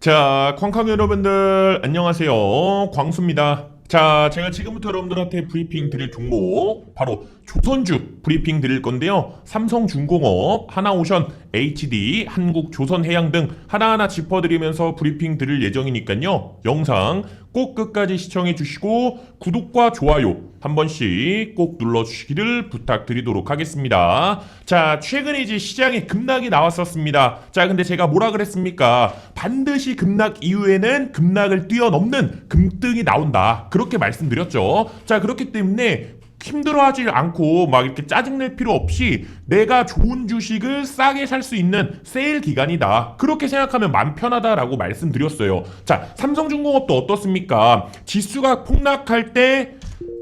자, 쾅쾅 여러분들 안녕하세요. 광수입니다. 자, 제가 지금부터 여러분들한테 브리핑 드릴 종목 바로 조선주 브리핑 드릴 건데요. 삼성중공업, 하나오션, HD, 한국조선해양 등 하나하나 짚어드리면서 브리핑 드릴 예정이니까요. 영상 꼭 끝까지 시청해 주시고 구독과 좋아요 한 번씩 꼭 눌러주시기를 부탁드리도록 하겠습니다. 자, 최근에 이제 시장에 급락이 나왔었습니다. 자, 근데 제가 뭐라 그랬습니까? 반드시 급락 이후에는 급락을 뛰어넘는 금등이 나온다. 그렇게 말씀드렸죠. 자, 그렇기 때문에 힘들어하지 않고 막 이렇게 짜증낼 필요 없이 내가 좋은 주식을 싸게 살 수 있는 세일 기간이다. 그렇게 생각하면 맘 편하다라고 말씀드렸어요. 자, 삼성중공업도 어떻습니까? 지수가 폭락할 때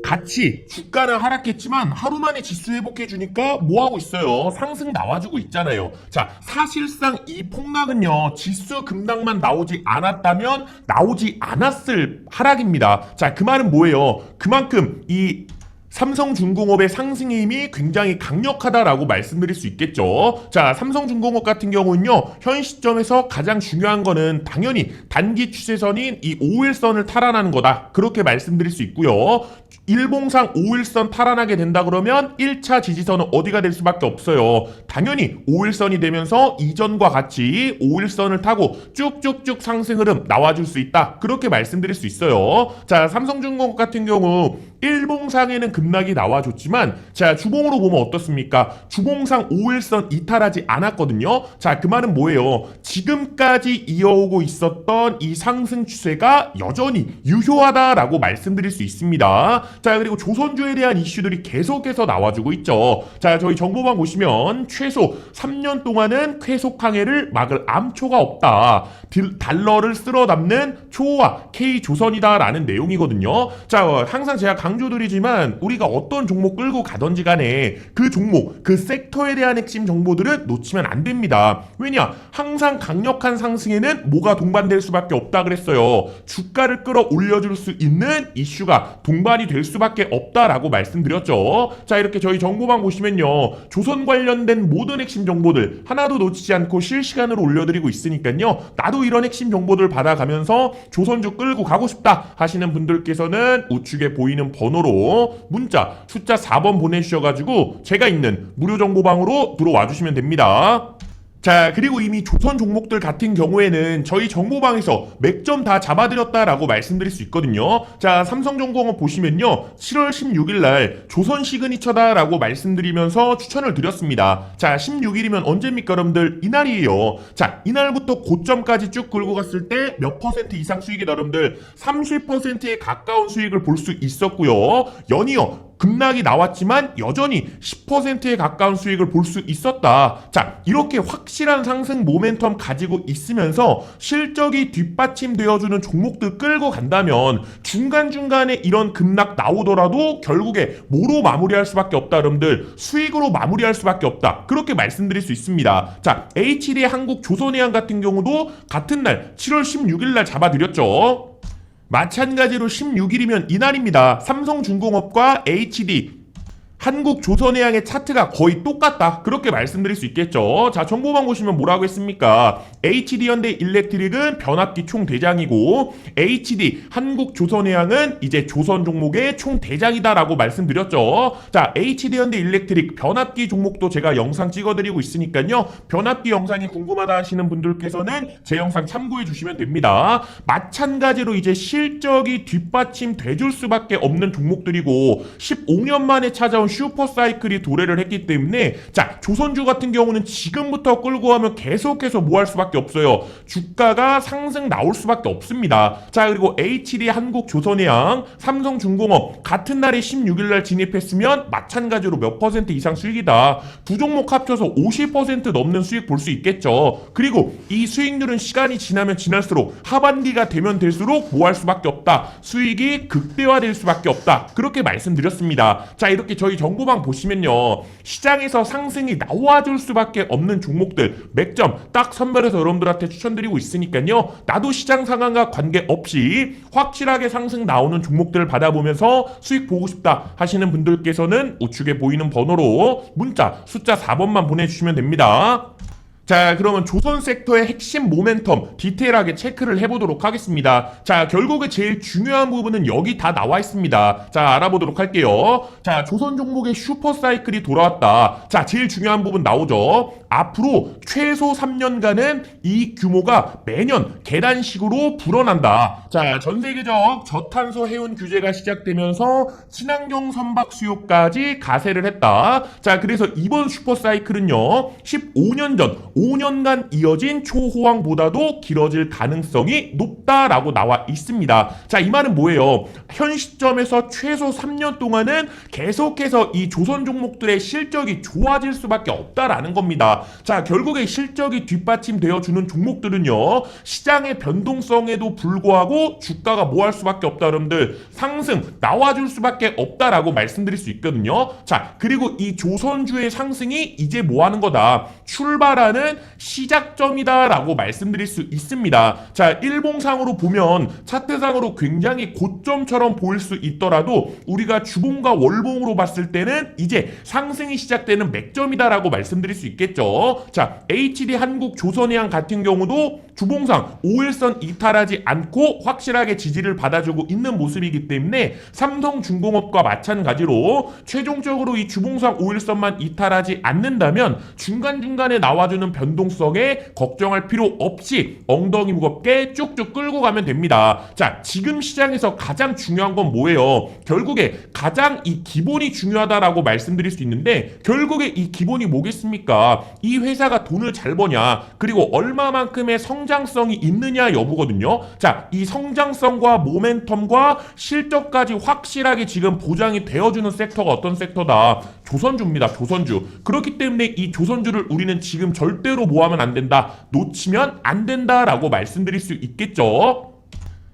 같이 주가는 하락했지만 하루 만에 지수 회복해 주니까 뭐 하고 있어요? 상승 나와주고 있잖아요. 자, 사실상 이 폭락은요. 지수 급락만 나오지 않았다면 나오지 않았을 하락입니다. 자, 그 말은 뭐예요? 그만큼 이 삼성중공업의 상승의 힘이 굉장히 강력하다라고 말씀드릴 수 있겠죠. 자, 삼성중공업 같은 경우는요, 현 시점에서 가장 중요한 거는 당연히 단기 추세선인 이 5일선을 탈환하는 거다. 그렇게 말씀드릴 수 있고요. 일봉상 5일선 탈환하게 된다 그러면 1차 지지선은 어디가 될 수밖에 없어요. 당연히 5일선이 되면서 이전과 같이 5일선을 타고 쭉쭉쭉 상승 흐름 나와줄 수 있다. 그렇게 말씀드릴 수 있어요. 자, 삼성중공업 같은 경우 일봉상에는 급락이 나와줬지만 자, 주봉으로 보면 어떻습니까? 주봉상 5일선 이탈하지 않았거든요. 자, 그 말은 뭐예요? 지금까지 이어오고 있었던 이 상승 추세가 여전히 유효하다라고 말씀드릴 수 있습니다. 자, 그리고 조선주에 대한 이슈들이 계속해서 나와주고 있죠. 자, 저희 정보만 보시면 최소 3년 동안은 쾌속 항해를 막을 암초가 없다. 딜- 달러를 쓸어 담는 초호화 K조선이다라는 내용이거든요. 자, 항상 제가 강조드리지만 우리가 어떤 종목 끌고 가던지 간에 그 종목, 그 섹터에 대한 핵심 정보들은 놓치면 안 됩니다. 왜냐? 항상 강력한 상승에는 뭐가 동반될 수밖에 없다 그랬어요. 주가를 끌어올려줄 수 있는 이슈가 동반이 될 수밖에 없다라고 말씀드렸죠. 자, 이렇게 저희 정보방 보시면요. 조선 관련된 모든 핵심 정보들 하나도 놓치지 않고 실시간으로 올려드리고 있으니까요. 나도 이런 핵심 정보들 받아가면서 조선주 끌고 가고 싶다 하시는 분들께서는 우측에 보이는 번호로 문자 숫자 4번 보내주셔가지고 제가 있는 무료 정보방으로 들어와 주시면 됩니다. 자, 그리고 이미 조선 종목들 같은 경우에는 저희 정보방에서 맥점 다 잡아드렸다라고 말씀드릴 수 있거든요. 자, 삼성전공업 보시면요. 7월 16일 날 조선 시그니처다라고 말씀드리면서 추천을 드렸습니다. 자, 16일이면 언제입니까, 여러분들? 이날이에요. 자, 이날부터 고점까지 쭉 긁고 갔을 때 몇 퍼센트 이상 수익이다, 여러분들? 30%에 가까운 수익을 볼 수 있었고요. 연이어 급락이 나왔지만 여전히 10%에 가까운 수익을 볼 수 있었다. 자, 이렇게 확실한 상승 모멘텀 가지고 있으면서 실적이 뒷받침되어주는 종목들 끌고 간다면 중간중간에 이런 급락 나오더라도 결국에 뭐로 마무리할 수밖에 없다, 여러분들. 수익으로 마무리할 수밖에 없다. 그렇게 말씀드릴 수 있습니다. 자, HD 한국 조선해양 같은 경우도 같은 날 7월 16일 날 잡아드렸죠. 마찬가지로 16일이면 이날입니다. 삼성중공업과 HD 한국조선해양의 차트가 거의 똑같다. 그렇게 말씀드릴 수 있겠죠. 자, 정보만 보시면 뭐라고 했습니까? HD현대 일렉트릭은 변압기 총대장이고 HD 한국조선해양은 이제 조선 종목의 총대장이다라고 말씀드렸죠. 자, HD현대 일렉트릭 변압기 종목도 제가 영상 찍어드리고 있으니까요. 변압기 영상이 궁금하다 하시는 분들께서는 제 영상 참고해 주시면 됩니다. 마찬가지로 이제 실적이 뒷받침 돼줄 수밖에 없는 종목들이고 15년 만에 찾아온 슈퍼 사이클이 도래를 했기 때문에 자 조선주 같은 경우는 지금부터 끌고 가면 계속해서 뭐 할 수밖에 없어요. 주가가 상승 나올 수밖에 없습니다. 자 그리고 HD 한국조선해양 삼성중공업 같은 날에 16일 날 진입했으면 마찬가지로 몇 퍼센트 이상 수익이다. 두 종목 합쳐서 50% 넘는 수익 볼 수 있겠죠. 그리고 이 수익률은 시간이 지나면 지날수록 하반기가 되면 될수록 뭐 할 수밖에 없다. 수익이 극대화될 수밖에 없다. 그렇게 말씀드렸습니다. 자 이렇게 저희 정보방 보시면요. 시장에서 상승이 나와줄 수밖에 없는 종목들 맥점 딱 선별해서 여러분들한테 추천드리고 있으니까요. 나도 시장 상황과 관계없이 확실하게 상승 나오는 종목들을 받아보면서 수익 보고 싶다 하시는 분들께서는 우측에 보이는 번호로 문자 숫자 4번만 보내주시면 됩니다. 자, 그러면 조선 섹터의 핵심 모멘텀 디테일하게 체크를 해보도록 하겠습니다. 자, 결국에 제일 중요한 부분은 여기 다 나와 있습니다. 자, 알아보도록 할게요. 자, 조선 종목의 슈퍼 사이클이 돌아왔다. 자, 제일 중요한 부분 나오죠. 앞으로 최소 3년간은 이 규모가 매년 계단식으로 불어난다. 자, 전 세계적 저탄소 해운 규제가 시작되면서 친환경 선박 수요까지 가세를 했다. 자, 그래서 이번 슈퍼 사이클은요, 15년 전 5년간 이어진 초호황보다도 길어질 가능성이 높다라고 나와 있습니다. 자, 이 말은 뭐예요? 현 시점에서 최소 3년 동안은 계속해서 이 조선 종목들의 실적이 좋아질 수밖에 없다라는 겁니다. 자, 결국에 실적이 뒷받침되어 주는 종목들은요, 시장의 변동성에도 불구하고 주가가 뭐 할 수밖에 없다, 여러분들. 상승, 나와줄 수밖에 없다라고 말씀드릴 수 있거든요. 자, 그리고 이 조선주의 상승이 이제 뭐 하는 거다. 출발하는 시작점이다라고 말씀드릴 수 있습니다. 자, 일봉상으로 보면 차트상으로 굉장히 고점처럼 보일 수 있더라도 우리가 주봉과 월봉으로 봤을 때는 이제 상승이 시작되는 맥점이다라고 말씀드릴 수 있겠죠. 자, HD 한국 조선해양 같은 경우도 주봉상 5일선 이탈하지 않고 확실하게 지지를 받아주고 있는 모습이기 때문에 삼성중공업과 마찬가지로 최종적으로 이 주봉상 5일선만 이탈하지 않는다면 중간중간에 나와주는 변동성에 걱정할 필요 없이 엉덩이 무겁게 쭉쭉 끌고 가면 됩니다. 자, 지금 시장에서 가장 중요한 건 뭐예요? 결국에 가장 이 기본이 중요하다라고 말씀드릴 수 있는데 결국에 이 기본이 뭐겠습니까? 이 회사가 돈을 잘 버냐 그리고 얼마만큼의 성 장성이 있느냐 여부거든요. 자, 이 성장성과 모멘텀과 실적까지 확실하게 지금 보장이 되어주는 섹터가 어떤 섹터다? 조선주입니다. 조선주. 그렇기 때문에 이 조선주를 우리는 지금 절대로 모하면 안 된다. 놓치면 안 된다라고 말씀드릴 수 있겠죠.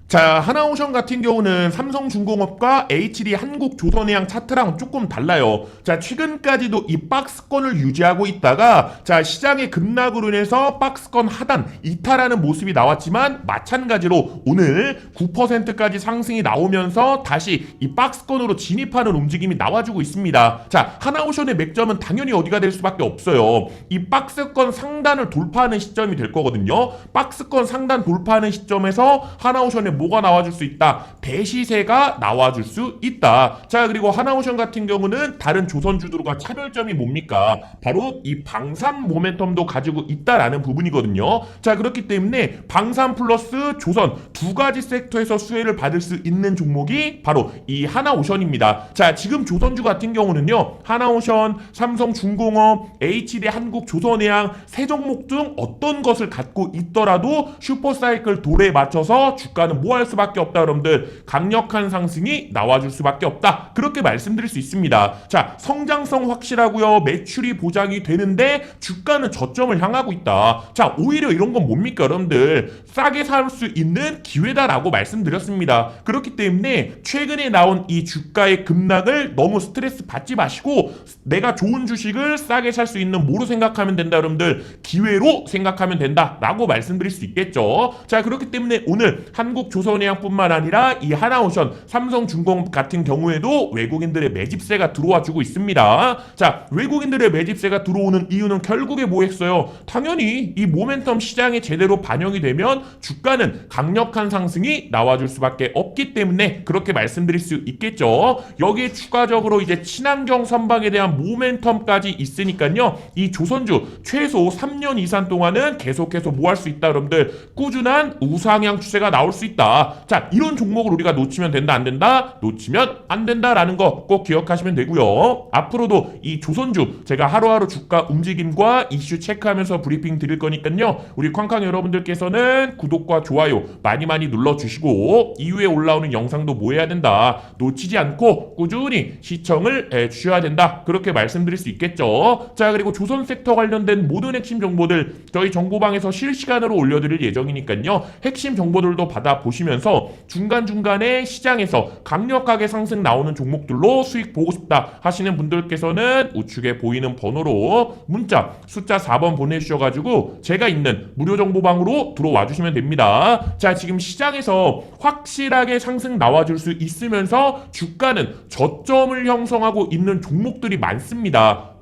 자, 하나오션 같은 경우는 삼성중공업과 HD 한국조선해양 차트랑 조금 달라요. 자, 최근까지도 이 박스권을 유지하고 있다가 자, 시장의 급락으로 인해서 박스권 하단 이탈하는 모습이 나왔지만 마찬가지로 오늘 9%까지 상승이 나오면서 다시 이 박스권으로 진입하는 움직임이 나와주고 있습니다. 자, 하나오션의 맥점은 당연히 어디가 될 수밖에 없어요. 이 박스권 상단을 돌파하는 시점이 될 거거든요. 박스권 상단 돌파하는 시점에서 하나오션의 뭐가 나와줄 수 있다? 대시세가 나와줄 수 있다. 자, 그리고 하나오션 같은 경우는 다른 조선주들과 차별점이 뭡니까? 바로 이 방산 모멘텀도 가지고 있다라는 부분이거든요. 자, 그렇기 때문에 방산 플러스 조선 두 가지 섹터에서 수혜를 받을 수 있는 종목이 바로 이 하나오션입니다. 자, 지금 조선주 같은 경우는요. 하나오션, 삼성중공업, HD 한국조선해양 세 종목 중 어떤 것을 갖고 있더라도 슈퍼사이클 돌에 맞춰서 주가는 뭐 할 수밖에 없다 여러분들. 강력한 상승이 나와줄 수밖에 없다. 그렇게 말씀드릴 수 있습니다. 자 성장성 확실하고요. 매출이 보장이 되는데 주가는 저점을 향하고 있다. 자 오히려 이런 건 뭡니까 여러분들? 싸게 살 수 있는 기회다라고 말씀드렸습니다. 그렇기 때문에 최근에 나온 이 주가의 급락을 너무 스트레스 받지 마시고 내가 좋은 주식을 싸게 살 수 있는 뭐로 생각하면 된다 여러분들. 기회로 생각하면 된다라고 말씀드릴 수 있겠죠. 자 그렇기 때문에 오늘 한국 조선해양뿐만 아니라 이 하나오션, 삼성중공업 같은 경우에도 외국인들의 매집세가 들어와 주고 있습니다. 자, 외국인들의 매집세가 들어오는 이유는 결국에 뭐 했어요? 당연히 이 모멘텀 시장에 제대로 반영이 되면 주가는 강력한 상승이 나와줄 수밖에 없기 때문에 그렇게 말씀드릴 수 있겠죠. 여기에 추가적으로 이제 친환경 선박에 대한 모멘텀까지 있으니까요. 이 조선주 최소 3년 이상 동안은 계속해서 뭐 할 수 있다 여러분들 꾸준한 우상향 추세가 나올 수 있다. 자, 이런 종목을 우리가 놓치면 된다, 안 된다? 놓치면 안 된다라는 거 꼭 기억하시면 되고요. 앞으로도 이 조선주 제가 하루하루 주가 움직임과 이슈 체크하면서 브리핑 드릴 거니까요. 우리 쾅쾅 여러분들께서는 구독과 좋아요 많이 많이 눌러주시고 이후에 올라오는 영상도 뭐 해야 된다. 놓치지 않고 꾸준히 시청을 해 주셔야 된다. 그렇게 말씀드릴 수 있겠죠. 자, 그리고 조선 섹터 관련된 모든 핵심 정보들 저희 정보방에서 실시간으로 올려드릴 예정이니까요. 핵심 정보들도 받아 보시 면서 중간중간에 시장에서 강력하게 상승 나오는 종목들로 수익 보고 싶다 하시는 분들께서는 우측에 보이는 번호로 문자 숫자 4번 보내주셔가지고 제가 있는 무료 정보방으로 들어와 주시면 됩니다. 자, 지금 시장에서 확실하게 상승 나와줄 수 있으면서 주가는 저점을 형성하고 있는 종목들이 많습니다.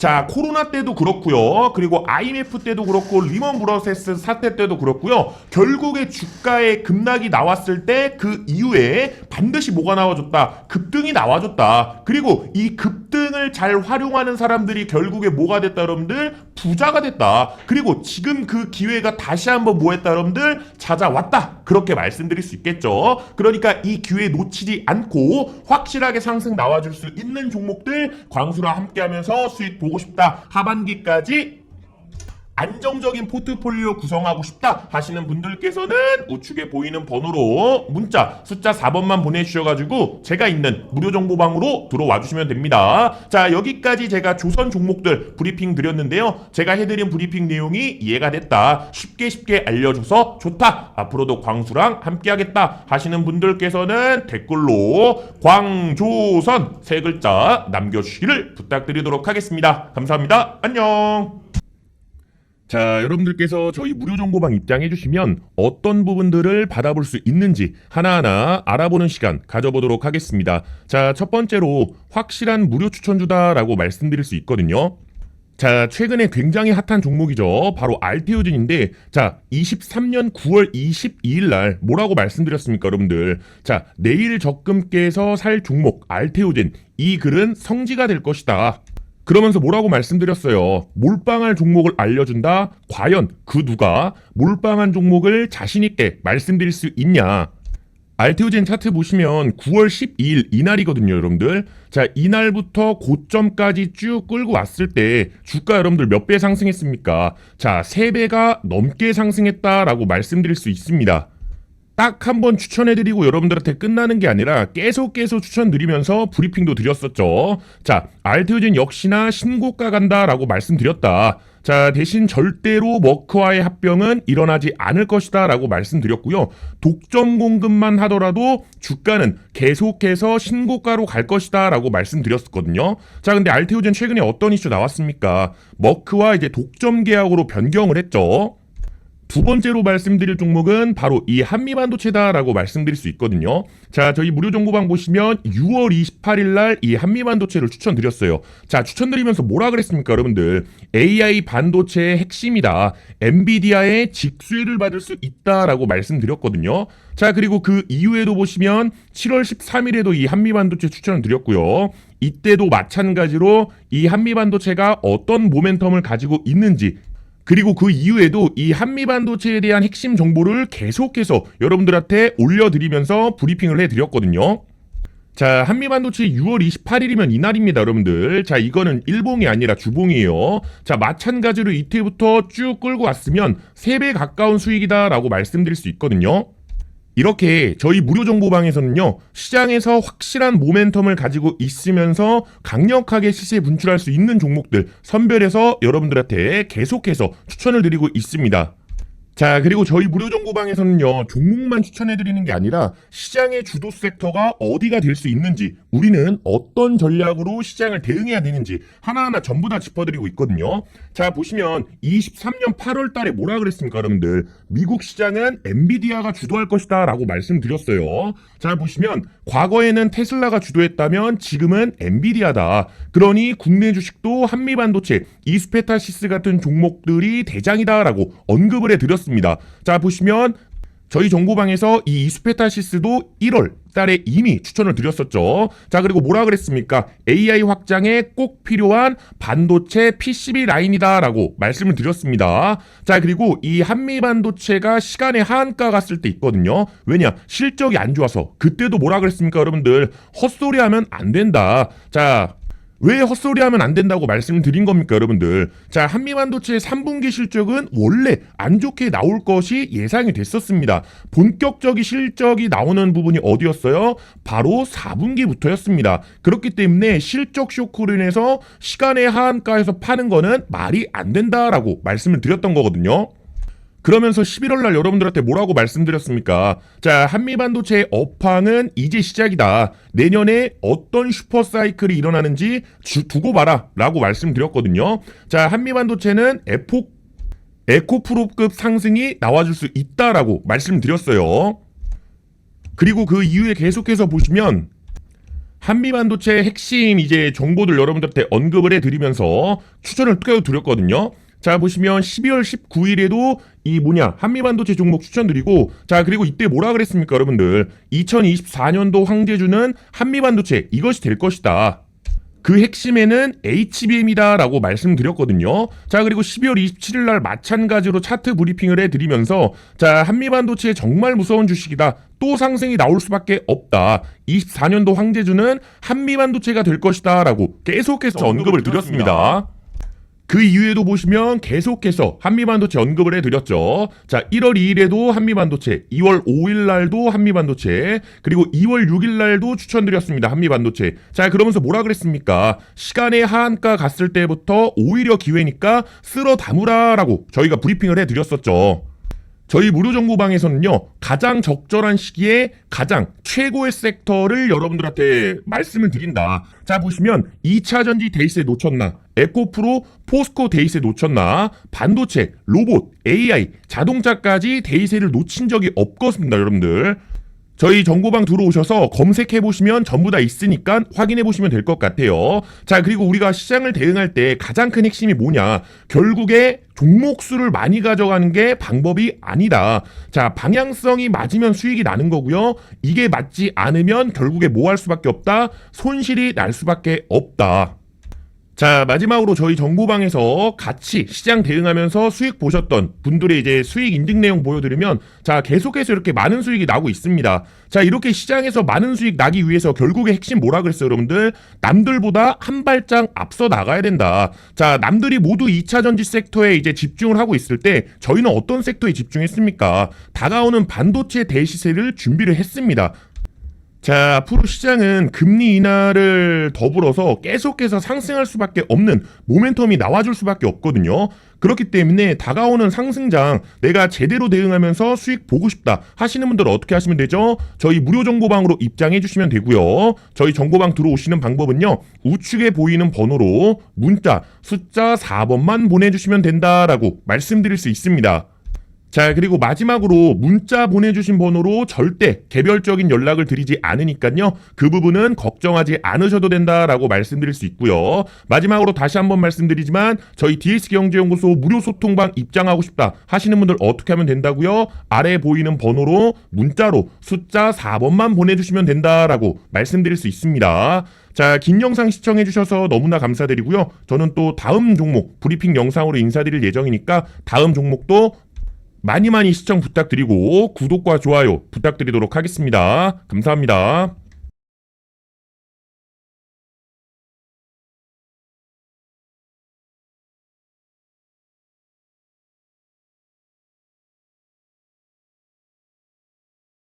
자, 코로나 때도 그렇고요. 그리고 IMF 때도 그렇고 리먼 브러세스 사태 때도 그렇고요. 결국에 주가의 급락이 나왔을 때 그 이후에 반드시 뭐가 나와줬다? 급등이 나와줬다. 그리고 이 급등을 잘 활용하는 사람들이 결국에 뭐가 됐다, 여러분들? 부자가 됐다. 그리고 지금 그 기회가 다시 한번 뭐 했다, 여러분들? 찾아왔다. 그렇게 말씀드릴 수 있겠죠. 그러니까 이 기회 놓치지 않고 확실하게 상승 나와줄 수 있는 종목들 광수랑 함께 하면서 수익 보고 싶다. 하반기까지 안정적인 포트폴리오 구성하고 싶다 하시는 분들께서는 우측에 보이는 번호로 문자 숫자 4번만 보내주셔가지고 제가 있는 무료 정보방으로 들어와 주시면 됩니다. 자 여기까지 제가 조선 종목들 브리핑 드렸는데요. 제가 해드린 브리핑 내용이 이해가 됐다. 쉽게 쉽게 알려줘서 좋다. 앞으로도 광수랑 함께하겠다 하시는 분들께서는 댓글로 광조선 세 글자 남겨주시기를 부탁드리도록 하겠습니다. 감사합니다. 안녕. 자, 여러분들께서 저희 무료 정보방 입장해 주시면 어떤 부분들을 받아볼 수 있는지 하나하나 알아보는 시간 가져보도록 하겠습니다. 자, 첫 번째로 확실한 무료 추천주다라고 말씀드릴 수 있거든요. 자, 최근에 굉장히 핫한 종목이죠. 바로 알테오진인데, 자, 23년 9월 22일 날 뭐라고 말씀드렸습니까, 여러분들? 자, 내일 적금께서 살 종목 알테오진 이 글은 성지가 될 것이다. 그러면서 뭐라고 말씀드렸어요. 몰빵할 종목을 알려준다. 과연 그 누가 몰빵한 종목을 자신있게 말씀드릴 수 있냐. 알테오젠 차트 보시면 9월 12일 이날이거든요, 여러분들. 자, 이날부터 고점까지 쭉 끌고 왔을 때 주가 여러분들 몇 배 상승했습니까? 자, 3배가 넘게 상승했다라고 말씀드릴 수 있습니다. 딱 한 번 추천해드리고 여러분들한테 끝나는 게 아니라 계속 계속 추천드리면서 브리핑도 드렸었죠. 자, 알테오젠 역시나 신고가 간다라고 말씀드렸다. 자, 대신 절대로 머크와의 합병은 일어나지 않을 것이다 라고 말씀드렸고요. 독점 공급만 하더라도 주가는 계속해서 신고가로 갈 것이다 라고 말씀드렸었거든요. 자, 근데 알테오젠 최근에 어떤 이슈 나왔습니까? 머크와 이제 독점 계약으로 변경을 했죠. 두 번째로 말씀드릴 종목은 바로 이 한미 반도체다라고 말씀드릴 수 있거든요. 자, 저희 무료 정보방 보시면 6월 28일 날 이 한미 반도체를 추천드렸어요. 자, 추천드리면서 뭐라 그랬습니까, 여러분들? AI 반도체의 핵심이다. 엔비디아의 직수혜를 받을 수 있다라고 말씀드렸거든요. 자, 그리고 그 이후에도 보시면 7월 13일에도 이 한미 반도체 추천을 드렸고요. 이때도 마찬가지로 이 한미 반도체가 어떤 모멘텀을 가지고 있는지 그리고 그 이후에도 이 한미 반도체에 대한 핵심 정보를 계속해서 여러분들한테 올려드리면서 브리핑을 해드렸거든요. 자, 한미 반도체 6월 28일이면 이날입니다, 여러분들. 자, 이거는 일봉이 아니라 주봉이에요. 자, 마찬가지로 이때부터 쭉 끌고 왔으면 3배 가까운 수익이다라고 말씀드릴 수 있거든요. 이렇게 저희 무료 정보방에서는요, 시장에서 확실한 모멘텀을 가지고 있으면서 강력하게 시세 분출할 수 있는 종목들 선별해서 여러분들한테 계속해서 추천을 드리고 있습니다. 자, 그리고 저희 무료 정보방에서는요, 종목만 추천해드리는 게 아니라 시장의 주도 섹터가 어디가 될 수 있는지, 우리는 어떤 전략으로 시장을 대응해야 되는지 하나하나 전부 다 짚어드리고 있거든요. 자, 보시면 23년 8월 달에 뭐라 그랬습니까, 여러분들? 미국 시장은 엔비디아가 주도할 것이다 라고 말씀드렸어요. 자, 보시면 과거에는 테슬라가 주도했다면 지금은 엔비디아다. 그러니 국내 주식도 한미반도체, 이스페타시스 같은 종목들이 대장이다 라고 언급을 해드렸습니다. 자, 보시면 저희 정보방에서 이 이스페타시스도 1월 달에 이미 추천을 드렸었죠. 자, 그리고 뭐라 그랬습니까? AI 확장에 꼭 필요한 반도체 PCB 라인이다라고 말씀을 드렸습니다. 자, 그리고 이 한미 반도체가 시간의 하한가 갔을 때 있거든요. 왜냐? 실적이 안 좋아서. 그때도 뭐라 그랬습니까, 여러분들? 헛소리 하면 안 된다. 자, 왜 헛소리 하면 안 된다고 말씀을 드린 겁니까, 여러분들? 자, 한미반도체의 3분기 실적은 원래 안 좋게 나올 것이 예상이 됐었습니다. 본격적인 실적이 나오는 부분이 어디였어요? 바로 4분기부터였습니다. 그렇기 때문에 실적 쇼크로 인해서 시간의 하한가에서 파는 거는 말이 안 된다라고 말씀을 드렸던 거거든요. 그러면서 11월 날 여러분들한테 뭐라고 말씀드렸습니까? 자, 한미 반도체의 업황은 이제 시작이다. 내년에 어떤 슈퍼 사이클이 일어나는지 주, 두고 봐라. 라고 말씀드렸거든요. 자, 한미 반도체는 에포, 에코프로급 상승이 나와줄 수 있다라고 말씀드렸어요. 그리고 그 이후에 계속해서 보시면 한미 반도체 핵심 이제 정보들 여러분들한테 언급을 해드리면서 추천을 드렸거든요. 자 보시면 12월 19일에도 이 뭐냐 한미반도체 종목 추천드리고 자 그리고 이때 뭐라 그랬습니까 여러분들 2024년도 황제주는 한미반도체 이것이 될 것이다. 그 핵심에는 HBM이다 라고 말씀드렸거든요. 자, 그리고 12월 27일 날 마찬가지로 차트 브리핑을 해드리면서 자, 한미반도체 정말 무서운 주식이다. 또 상승이 나올 수밖에 없다. 24년도 황제주는 한미반도체가 될 것이다 라고 계속해서 언급을 드렸습니다. 그 이후에도 보시면 계속해서 한미반도체 언급을 해드렸죠. 자, 1월 2일에도 한미반도체, 2월 5일 날도 한미반도체, 그리고 2월 6일 날도 추천드렸습니다. 한미반도체. 자, 그러면서 뭐라 그랬습니까? 시간의 하한가 갔을 때부터 오히려 기회니까 쓸어 담으라라고 저희가 브리핑을 해드렸었죠. 저희 무료 정보방에서는요 가장 적절한 시기에 가장 최고의 섹터를 여러분들한테 말씀을 드린다. 자 보시면 2차 전지 데이스에 놓쳤나, 에코프로, 포스코 데이스에 놓쳤나, 반도체, 로봇, AI, 자동차까지 데이스를 놓친 적이 없거든요, 여러분들. 저희 정보방 들어오셔서 검색해 보시면 전부 다 있으니까 확인해 보시면 될 것 같아요. 자, 그리고 우리가 시장을 대응할 때 가장 큰 핵심이 뭐냐? 결국에 종목 수를 많이 가져가는 게 방법이 아니다. 자, 방향성이 맞으면 수익이 나는 거고요. 이게 맞지 않으면 결국에 뭐 할 수밖에 없다? 손실이 날 수밖에 없다. 자, 마지막으로 저희 정보방에서 같이 시장 대응하면서 수익 보셨던 분들의 이제 수익 인증 내용 보여드리면 자, 계속해서 이렇게 많은 수익이 나고 있습니다. 자, 이렇게 시장에서 많은 수익 나기 위해서 결국에 핵심 뭐라 그랬어요, 여러분들? 남들보다 한 발짝 앞서 나가야 된다. 자, 남들이 모두 2차 전지 섹터에 이제 집중을 하고 있을 때 저희는 어떤 섹터에 집중했습니까? 다가오는 반도체 대시세를 준비를 했습니다. 자, 앞으로 시장은 금리 인하를 더불어서 계속해서 상승할 수밖에 없는 모멘텀이 나와줄 수밖에 없거든요. 그렇기 때문에 다가오는 상승장 내가 제대로 대응하면서 수익 보고 싶다 하시는 분들 은 어떻게 하시면 되죠? 저희 무료 정보방으로 입장해 주시면 되고요. 저희 정보방 들어오시는 방법은요. 우측에 보이는 번호로 문자 숫자 4번만 보내주시면 된다라고 말씀드릴 수 있습니다. 자, 그리고 마지막으로 문자 보내주신 번호로 절대 개별적인 연락을 드리지 않으니까요. 그 부분은 걱정하지 않으셔도 된다라고 말씀드릴 수 있고요. 마지막으로 다시 한번 말씀드리지만 저희 DS경제연구소 무료 소통방 입장하고 싶다 하시는 분들 어떻게 하면 된다고요? 아래 보이는 번호로 문자로 숫자 4번만 보내주시면 된다라고 말씀드릴 수 있습니다. 자, 긴 영상 시청해주셔서 너무나 감사드리고요. 저는 또 다음 종목 브리핑 영상으로 인사드릴 예정이니까 다음 종목도 많이 많이 시청 부탁드리고 구독과 좋아요 부탁드리도록 하겠습니다. 감사합니다.